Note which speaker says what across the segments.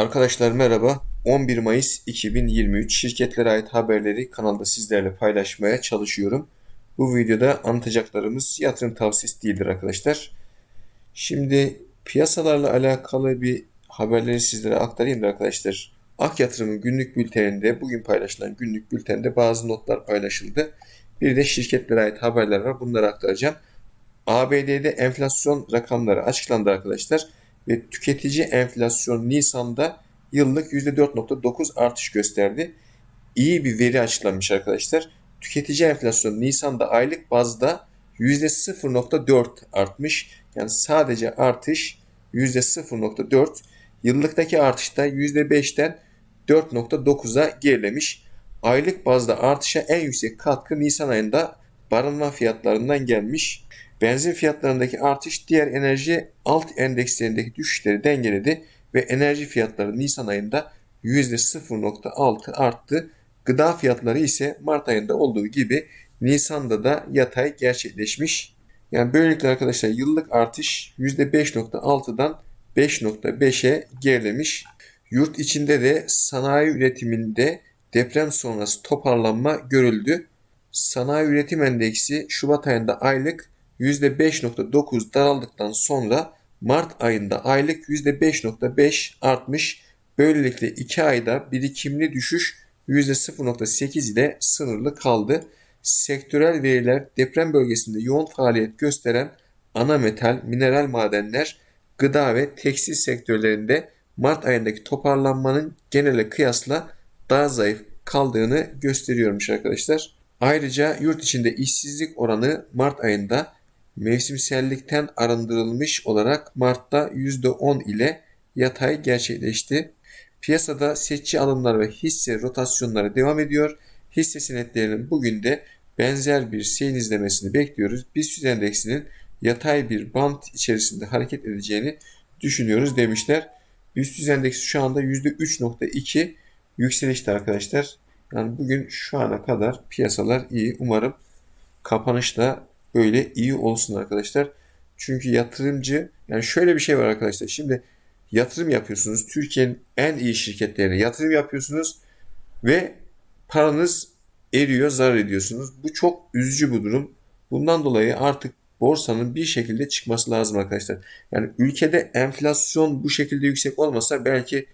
Speaker 1: Arkadaşlar merhaba. 11 Mayıs 2023 şirketlere ait haberleri kanalda sizlerle paylaşmaya çalışıyorum. Bu videoda anlatacaklarımız yatırım tavsiyesi değildir arkadaşlar. Şimdi piyasalarla alakalı bir haberleri sizlere aktarayım da arkadaşlar. Ak Yatırım'ın günlük bülteninde, bugün paylaşılan günlük bültende bazı notlar paylaşıldı. Bir de şirketlere ait haberler var. Bunları aktaracağım. ABD'de enflasyon rakamları açıklandı arkadaşlar ve tüketici enflasyon Nisan'da yıllık %4.9 artış gösterdi. İyi bir veri açıklanmış arkadaşlar. Tüketici enflasyon Nisan'da aylık bazda %0.4 artmış. Yani sadece artış %0.4. Yıllıktaki artışta %5'ten 4.9'a gerilemiş. Aylık bazda artışa en yüksek katkı Nisan ayında barınma fiyatlarından gelmiş. Benzin fiyatlarındaki artış diğer enerji alt endekslerindeki düşüşleri dengeledi ve enerji fiyatları Nisan ayında %0.6 arttı. Gıda fiyatları ise Mart ayında olduğu gibi Nisan'da da yatay gerçekleşmiş. Yani böylelikle arkadaşlar yıllık artış %5.6'dan 5.5'e gerilemiş. Yurt içinde de sanayi üretiminde deprem sonrası toparlanma görüldü. Sanayi üretim endeksi Şubat ayında aylık %5.9 daraldıktan sonra Mart ayında aylık %5.5 artmış. Böylelikle 2 ayda birikimli düşüş %0.8 ile sınırlı kaldı. Sektörel veriler deprem bölgesinde yoğun faaliyet gösteren ana metal, mineral madenler, gıda ve tekstil sektörlerinde Mart ayındaki toparlanmanın genele kıyasla daha zayıf kaldığını gösteriyormuş arkadaşlar. Ayrıca yurt içinde işsizlik oranı Mart ayında mevsimsellikten arındırılmış olarak Mart'ta %10 ile yatay gerçekleşti. Piyasada seçici alımlar ve hisse rotasyonları devam ediyor. Hisse senetlerinin bugün de benzer bir seyir izlemesini bekliyoruz. BIST endeksinin yatay bir bant içerisinde hareket edeceğini düşünüyoruz demişler. BIST endeksi şu anda %3.2 yükselişte arkadaşlar. Yani bugün şu ana kadar piyasalar iyi. Umarım kapanışta böyle iyi olsun arkadaşlar. Çünkü yatırımcı yani şöyle bir şey var arkadaşlar. Şimdi yatırım yapıyorsunuz. Türkiye'nin en iyi şirketlerine yatırım yapıyorsunuz ve paranız eriyor, zarar ediyorsunuz. Bu çok üzücü bir durum. Bundan dolayı artık borsanın bir şekilde çıkması lazım arkadaşlar. Yani ülkede enflasyon bu şekilde yüksek olmasa belki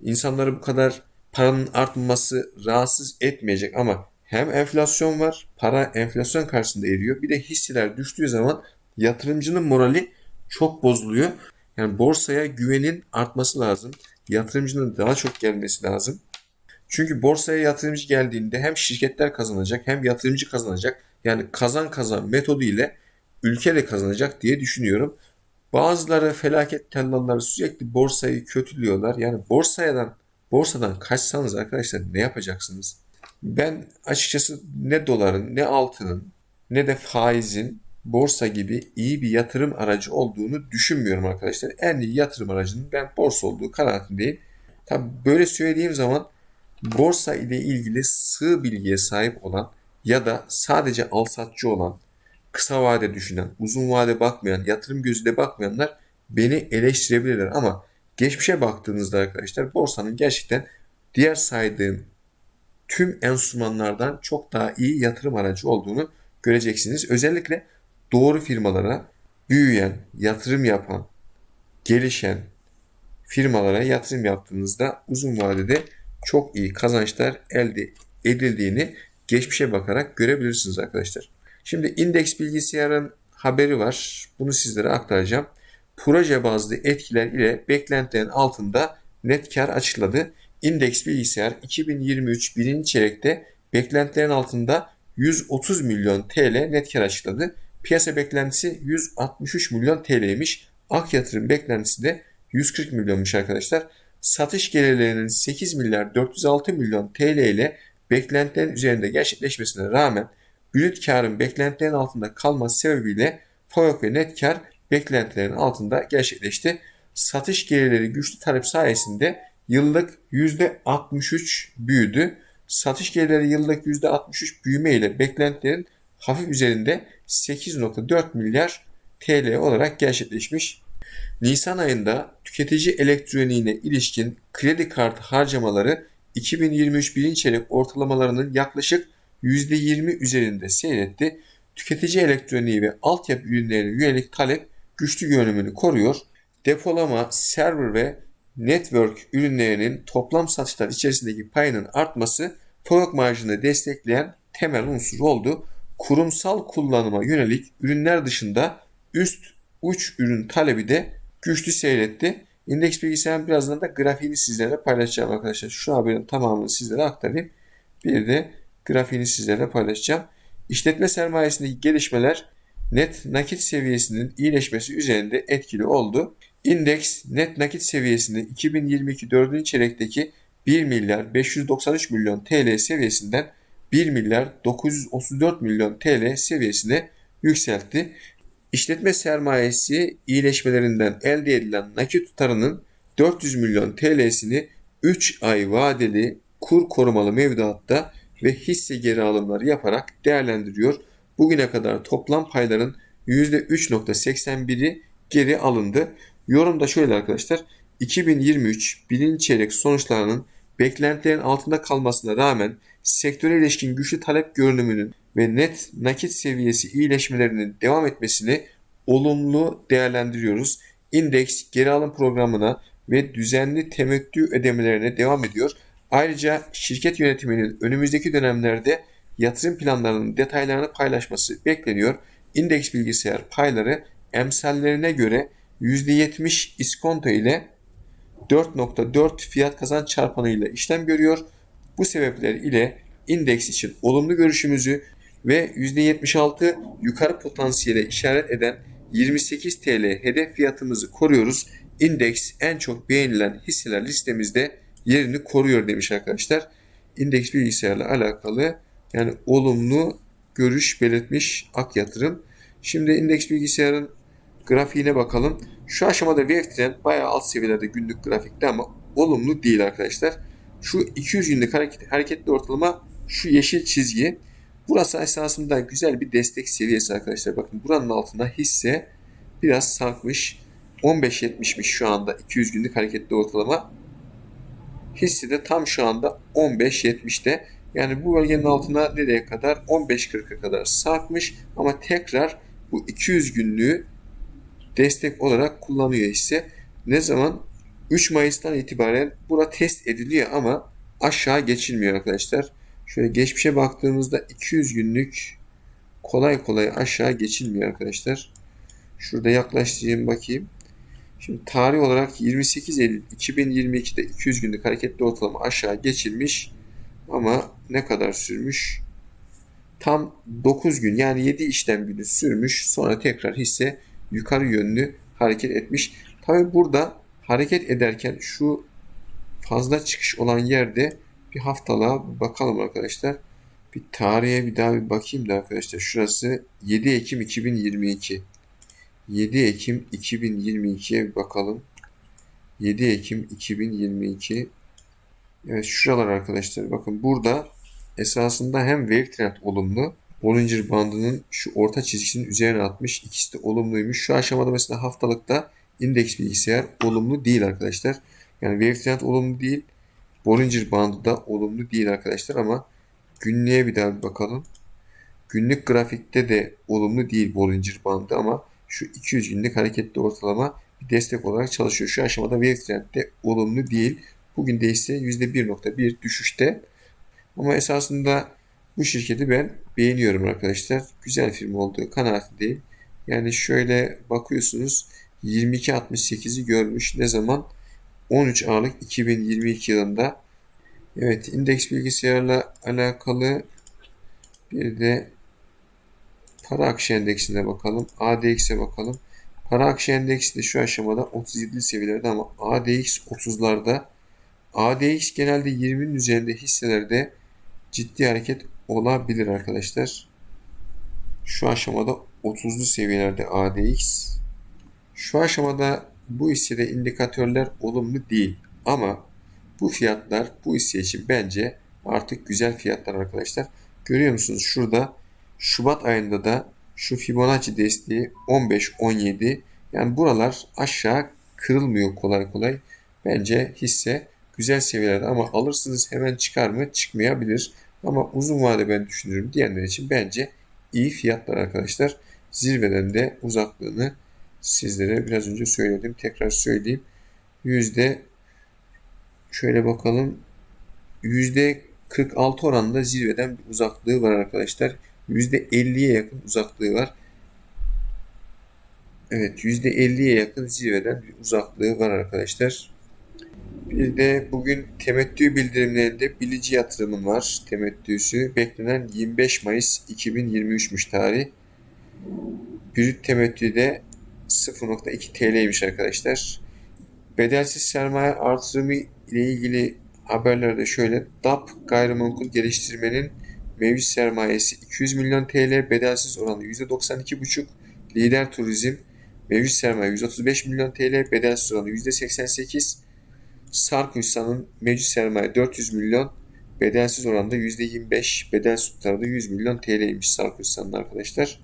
Speaker 1: insanları bu kadar paranın artması rahatsız etmeyecek ama hem enflasyon var, para enflasyon karşısında eriyor. Bir de hisseler düştüğü zaman yatırımcının morali çok bozuluyor. Yani borsaya güvenin artması lazım. Yatırımcının daha çok gelmesi lazım. Çünkü borsaya yatırımcı geldiğinde hem şirketler kazanacak hem yatırımcı kazanacak. Yani kazan kazan metodu ile ülke de kazanacak diye düşünüyorum. Bazıları felaket tellalları sürekli borsayı kötülüyorlar. Yani borsadan borsadan kaçsanız arkadaşlar ne yapacaksınız? Ben açıkçası ne doların, ne altının, ne de faizin borsa gibi iyi bir yatırım aracı olduğunu düşünmüyorum arkadaşlar. En iyi yatırım aracının ben borsa olduğu kanaatindeyim. Tabi böyle söylediğim zaman borsa ile ilgili sığ bilgiye sahip olan ya da sadece alsatçı olan, kısa vade düşünen, uzun vade bakmayan, yatırım gözüyle bakmayanlar beni eleştirebilirler ama geçmişe baktığınızda arkadaşlar borsanın gerçekten diğer saydığım tüm enstrümanlardan çok daha iyi yatırım aracı olduğunu göreceksiniz. Özellikle doğru firmalara, büyüyen, yatırım yapan, gelişen firmalara yatırım yaptığınızda uzun vadede çok iyi kazançlar elde edildiğini geçmişe bakarak görebilirsiniz arkadaşlar. Şimdi indeks bilgisayarın haberi var. Bunu sizlere aktaracağım. Proje bazlı etkiler ile beklentilerin altında net kar açıkladı. İndeks bilgisayar 2023 birinci çeyrekte beklentilerin altında 130 milyon TL net kar açıkladı. Piyasa beklentisi 163 milyon TL'ymiş. Ak yatırım beklentisi de 140 milyonmuş arkadaşlar. Satış gelirlerinin 8 milyar 406 milyon TL ile beklentilerin üzerinde gerçekleşmesine rağmen brüt karın beklentilerin altında kalması sebebiyle FOYOK ve net kar beklentilerin altında gerçekleşti. Satış gelirleri güçlü talep sayesinde yıllık %63 büyüdü. Satış gelirleri yıllık %63 büyüme ile beklentilerin hafif üzerinde 8.4 milyar TL olarak gerçekleşmiş. Nisan ayında tüketici elektroniğine ilişkin kredi kartı harcamaları 2023 birinci çeyrek ortalamalarının yaklaşık %20 üzerinde seyretti. Tüketici elektroniği ve altyapı ürünlerine yönelik talep güçlü görünümünü koruyor. Depolama, server ve network ürünlerinin toplam satışlar içerisindeki payının artması POG marjını destekleyen temel unsur oldu. Kurumsal kullanıma yönelik ürünler dışında üst uç ürün talebi de güçlü seyretti. İndeks bilgisayarın birazdan da grafiğini sizlerle paylaşacağım arkadaşlar. Şu haberin tamamını sizlere aktarayım. Bir de grafiğini sizlerle paylaşacağım. İşletme sermayesindeki gelişmeler net nakit seviyesinin iyileşmesi üzerinde etkili oldu. İndeks net nakit seviyesini 2022 4. çeyrekteki 1 milyar 593 milyon TL seviyesinden 1 milyar 934 milyon TL seviyesine yükseltti. İşletme sermayesi iyileşmelerinden elde edilen nakit tutarının 400 milyon TL'sini 3 ay vadeli kur korumalı mevduatta ve hisse geri alımları yaparak değerlendiriyor. Bugüne kadar toplam payların %3.81'i geri alındı. Yorumda şöyle arkadaşlar. 2023 birinci çeyrek sonuçlarının beklentilerin altında kalmasına rağmen sektöre ilişkin güçlü talep görünümünün ve net nakit seviyesi iyileşmelerinin devam etmesini olumlu değerlendiriyoruz. İndeks geri alım programına ve düzenli temettü ödemelerine devam ediyor. Ayrıca şirket yönetiminin önümüzdeki dönemlerde yatırım planlarının detaylarını paylaşması bekleniyor. İndeks bilgisayar payları emsallerine göre %70 iskonto ile 4.4 fiyat kazanç çarpanı ile işlem görüyor. Bu sebepler ile indeks için olumlu görüşümüzü ve %76 yukarı potansiyele işaret eden 28 TL hedef fiyatımızı koruyoruz. İndeks en çok beğenilen hisseler listemizde yerini koruyor demiş arkadaşlar. İndeks bilgisayarla alakalı yani olumlu görüş belirtmiş Ak Yatırım. Şimdi indeks bilgisayarın grafiğine bakalım. Şu aşamada wave trend bayağı alt seviyelerde günlük grafikte ama olumlu değil arkadaşlar. Şu 200 günlük hareket, hareketli ortalama şu yeşil çizgi. Burası esasında güzel bir destek seviyesi arkadaşlar. Bakın buranın altında hisse biraz sarkmış. 15.70'miş şu anda 200 günlük hareketli ortalama. Hisse de tam şu anda 15.70'te. Yani bu bölgenin altına nereye kadar? 15.40'a kadar sarkmış ama tekrar bu 200 günlüğü destek olarak kullanıyor hisse. Ne zaman? 3 Mayıs'tan itibaren bura test ediliyor ama aşağı geçilmiyor arkadaşlar. Şöyle geçmişe baktığımızda 200 günlük kolay kolay aşağı geçilmiyor arkadaşlar. Şurada yaklaştırayım bakayım. Şimdi tarih olarak 28 Eylül 2022'de 200 günlük hareketli ortalama aşağı geçilmiş. Ama ne kadar sürmüş? Tam 9 gün yani 7 işlem günü sürmüş. Sonra tekrar hisse yukarı yönlü hareket etmiş. Tabi burada hareket ederken şu fazla çıkış olan yerde bir haftalığa bakalım arkadaşlar. Bir tarihe bir daha bir bakayım da arkadaşlar. Şurası 7 Ekim 2022. 7 Ekim 2022'ye bir bakalım. 7 Ekim 2022. Evet şuralar arkadaşlar. Bakın burada esasında hem wave trend olumlu. Bollinger bandının şu orta çizgisinin üzerine atmış. İkisi de olumluymuş. Şu aşamada mesela haftalıkta indeks bilgisayar olumlu değil arkadaşlar. Yani wave olumlu değil. Bollinger bandı da olumlu değil arkadaşlar ama günlüğe bir daha bir bakalım. Günlük grafikte de olumlu değil Bollinger bandı ama şu 200 günlük hareketli ortalama bir destek olarak çalışıyor. Şu aşamada wave trendde olumlu değil. Bugün de ise %1.1 düşüşte. Ama esasında bu şirketi ben beğeniyorum arkadaşlar. Güzel firma olduğu kanaatindeyim. Yani şöyle bakıyorsunuz 22.68'i görmüş. Ne zaman? 13 Aralık 2022 yılında. Evet indeks bilgisayarla alakalı bir de para akışı endeksine bakalım. ADX'e bakalım. Para akışı endeksi de şu aşamada 37 seviyelerde ama ADX 30'larda. ADX genelde 20'nin üzerinde hisselerde ciddi hareket olabilir arkadaşlar. Şu aşamada 30'lu seviyelerde ADX. Şu aşamada bu hissede indikatörler olumlu değil ama bu fiyatlar bu hisse için bence artık güzel fiyatlar arkadaşlar. Görüyor musunuz şurada Şubat ayında da şu Fibonacci desteği 15-17 Yani buralar aşağı kırılmıyor kolay kolay. Bence hisse güzel seviyelerde ama alırsınız hemen çıkar mı? Çıkmayabilir. Ama uzun vade ben düşünürüm diyenler için bence iyi fiyatlar arkadaşlar. Zirveden de uzaklığını sizlere biraz önce söyledim. Tekrar söyleyeyim. Yüzde şöyle bakalım. Yüzde 46 oranında zirveden bir uzaklığı var arkadaşlar. Yüzde 50'ye yakın uzaklığı var. Evet %50'ye yakın zirveden bir uzaklığı var arkadaşlar. Bir de bugün temettü bildirimlerinde bilici yatırımın var. Temettüsü beklenen 25 Mayıs 2023'müş tarih. Brüt temettü de 0.2 TL'ymiş arkadaşlar. Bedelsiz sermaye artırımı ile ilgili haberlerde şöyle. DAP gayrimenkul geliştirmenin mevcut sermayesi 200 milyon TL, bedelsiz oranı %92,5. Lider Turizm mevcut sermaye 135 milyon TL, bedelsiz oranı %88. Sarkuysan'ın mevcut sermaye 400 milyon, bedelsiz oranda %25, bedelsiz tutarı da 100 milyon TL'ymiş Sarkuysan'ın arkadaşlar.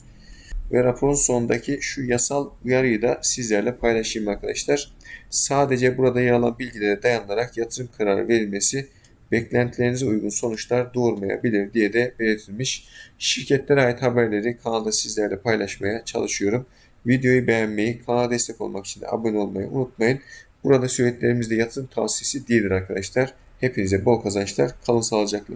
Speaker 1: Ve raporun sonundaki şu yasal uyarıyı da sizlerle paylaşayım arkadaşlar. Sadece burada yer alan bilgilere dayanarak yatırım kararı verilmesi beklentilerinize uygun sonuçlar doğurmayabilir diye de belirtilmiş. Şirketlere ait haberleri kanalda sizlerle paylaşmaya çalışıyorum. Videoyu beğenmeyi, kanala destek olmak için de abone olmayı unutmayın. Burada söylediklerimiz de yatırım tavsiyesi değildir arkadaşlar. Hepinize bol kazançlar, kalın sağlıcakla.